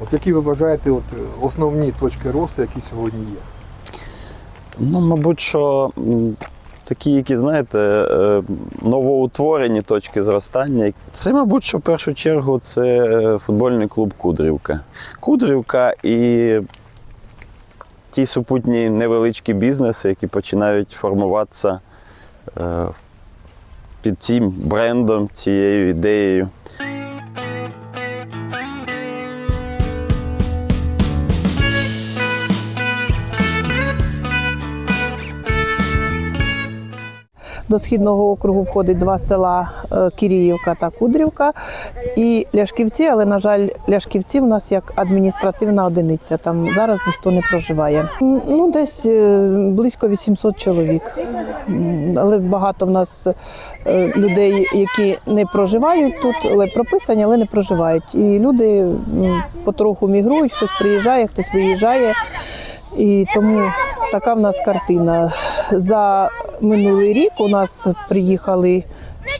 От які ви вважаєте от, е, основні точки росту, які сьогодні є? Ну, мабуть, що такі, які, знаєте, е, новоутворені точки зростання. Це, мабуть, що в першу чергу це е, футбольний клуб Кудрівка. Кудрівка і ті супутні невеличкі бізнеси, які починають формуватися під цим брендом, цією ідеєю. До східного округу входить два села е, Кіріївка та Кудрівка і Ляшківці, але, на жаль, Ляшківці в нас як адміністративна одиниця. Там зараз ніхто не проживає. Ну, десь е, близько 800 чоловік. Але багато в нас е, людей, які не проживають тут, але прописані, але не проживають. І люди потроху мігрують, хтось приїжджає, хтось виїжджає. І тому така в нас картина. За минулий рік у нас приїхали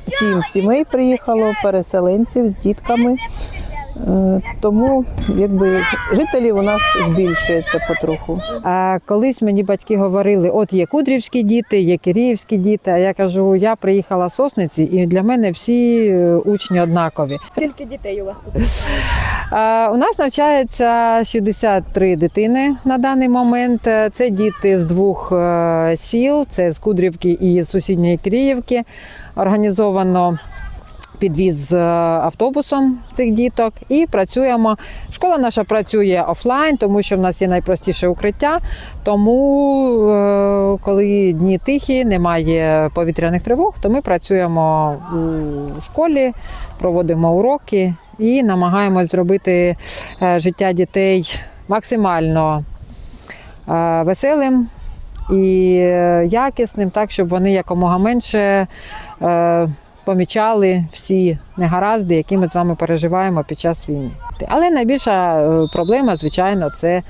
сім сімей, приїхало переселенців з дітками. Е, Тому якби жителів у нас збільшується потроху. А колись мені батьки говорили: от є кудрівські діти, є киріївські діти. А я кажу, я приїхала з Сосниці, і для мене всі е, учні однакові. Скільки дітей у вас тут? А, У нас навчається 63 дитини на даний момент. Це діти з двох е, сіл: це з Кудрівки і з сусідньої Киріївки. Організовано. Підвіз е, автобусом цих діток і працюємо. Школа наша працює офлайн, тому що в нас є найпростіше укриття. Тому, е, коли дні тихі, немає повітряних тривог, то ми працюємо у школі, проводимо уроки і намагаємось зробити е, життя дітей максимально веселим і якісним, так щоб вони якомога менше помічали всі негаразди, які ми з вами переживаємо під час війни. Але найбільша е, проблема, звичайно, це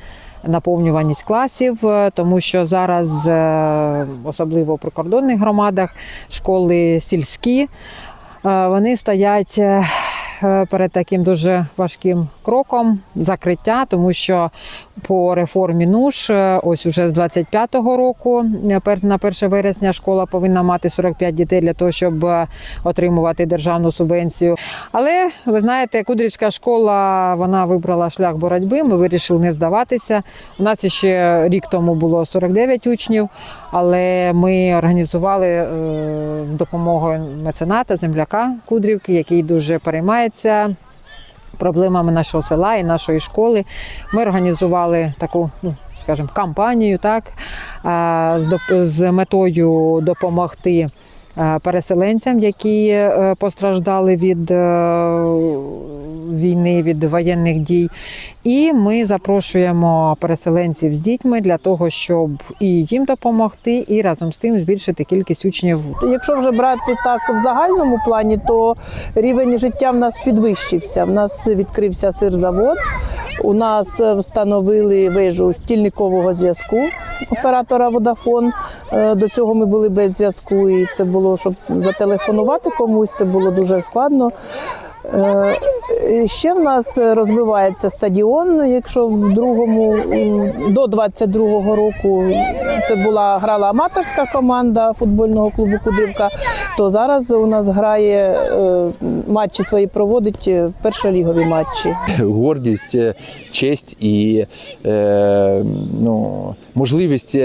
наповнюваність класів, е, тому що зараз, е, особливо в прикордонних громадах, школи сільські, вони стоять перед таким дуже важким кроком закриття, тому що по реформі НУШ е, ось уже з 25-го року е, на 1 вересня школа повинна мати 45 дітей для того, щоб е, отримувати державну субвенцію. Але ви знаєте, Кудрівська школа вона вибрала шлях боротьби. Ми вирішили не здаватися. У нас ще рік тому було 49 учнів, але ми організували е, з допомогою мецената, земляка Кудрівки, який дуже переймається проблемами нашого села і нашої школи. Ми організували таку, ну, скажімо, кампанію, так, з, метою допомогти переселенцям, які е, постраждали від е, війни, від воєнних дій. І ми запрошуємо переселенців з дітьми для того, щоб і їм допомогти, і разом з тим збільшити кількість учнів Якщо вже брати так в загальному плані, то рівень життя в нас підвищився. В нас відкрився сирзавод, у нас е, встановили вежу стільникового зв'язку оператора Водафон. Е, До цього ми були без зв'язку, і це було, щоб зателефонувати комусь, це було дуже складно. Е, Ще в нас розвивається стадіон. Якщо в другому до 22-го року це була грала аматорська команда футбольного клубу Кудрівка, то зараз у нас грає е, матчі свої проводить е, першолігові матчі. гордість, честь і ну, можливість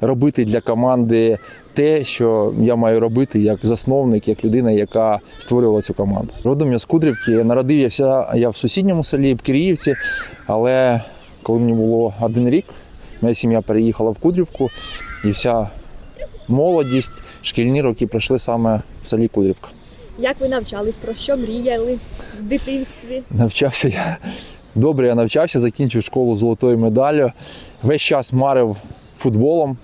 робити для команди те, що я маю робити як засновник, як людина, яка створювала цю команду. Родом я з Кудрівки, народився я в сусідньому селі в Киріївці, але коли мені було один рік, моя сім'я переїхала в Кудрівку, і вся молодість, шкільні роки пройшли саме в селі Кудрівка. Як ви навчались? Про що мріяли в дитинстві? Навчався я. Добре, я навчався, закінчив школу золотою медаллю. Весь час марив футболом.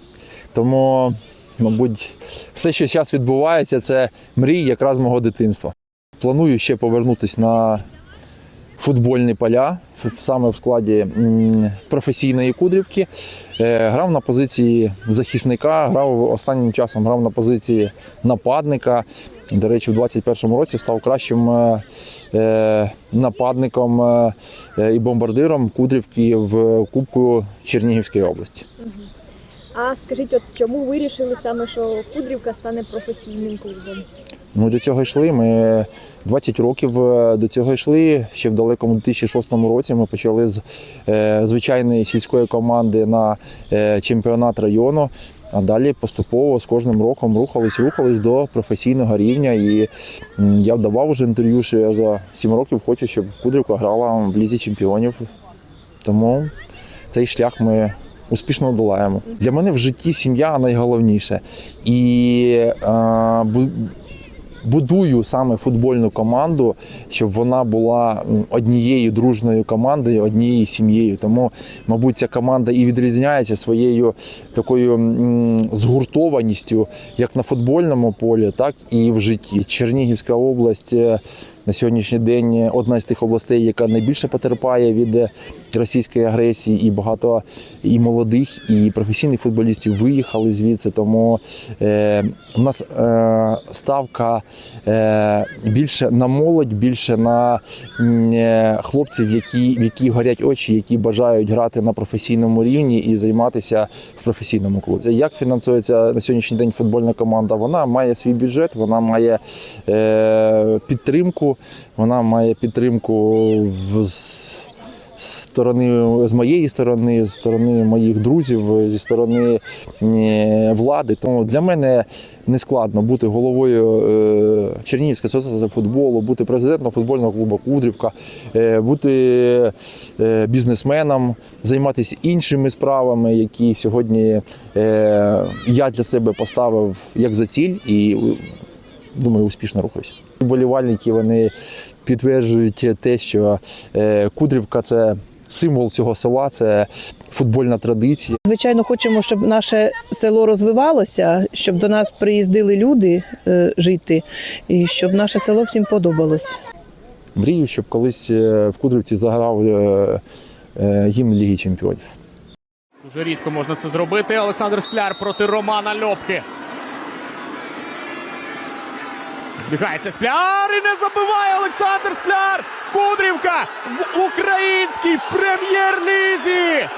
Тому, мабуть, все, що зараз відбувається, це мрії якраз мого дитинства. Планую ще повернутися на футбольні поля, саме в складі професійної кудрівки. Е, Грав на позиції захисника, грав останнім часом грав на позиції нападника. До речі, у 2021 році став кращим е, е, нападником і бомбардиром Кудрівки в Кубку Чернігівської області. А скажіть, от чому вирішили саме, що Кудрівка стане професійним клубом? Ми до цього йшли. Ми 20 років е, до цього йшли. Ще в далекому 2006 році ми почали з е, звичайної сільської команди на е, чемпіонат району. А далі поступово з кожним роком рухались, рухались до професійного рівня. І я вдавав уже інтерв'ю, що я за 7 років хочу, щоб Кудрівка грала в лізі чемпіонів. Тому цей шлях ми успішно долаємо. Для мене в житті сім'я найголовніше. І е, будую саме футбольну команду, щоб вона була однією дружною командою, однією сім'єю. Тому, мабуть, ця команда і відрізняється своєю такою згуртованістю, як на футбольному полі, так і в житті. Чернігівська область. На сьогоднішній день одна з тих областей, яка найбільше потерпає від е, російської агресії, і багато і молодих, і професійних футболістів виїхали звідси. Тому е, у нас е, ставка е, більше на молодь, більше на е, хлопців, які, в які горять очі, які бажають грати на професійному рівні і займатися в професійному клубі. Як фінансується на сьогоднішній день футбольна команда? Вона має свій бюджет, вона має е, підтримку, вона має підтримку в. сторони з моєї сторони, з сторони моїх друзів, зі сторони влади. Тому для мене не складно бути головою е, Чернігівської асоціації футболу, бути президентом футбольного клубу Кудрівка, е, бути е, бізнесменом, займатися іншими справами, які сьогодні я для себе поставив як за ціль і думаю, успішно рухаюся. Вболівальники вони підтверджують те, що е, Кудрівка це символ цього села, це футбольна традиція. Звичайно, хочемо, щоб наше село розвивалося, щоб до нас приїздили люди е, жити, і щоб наше село всім подобалось. Мрію, щоб колись е, в Кудрівці заграв е, е, гімн Ліги Чемпіонів. Дуже рідко можна це зробити. Олександр Скляр проти Романа Льопки. Бігається Скляр і не забиває Олександр Скляр. Кудрівка в українській прем'єр-лізі.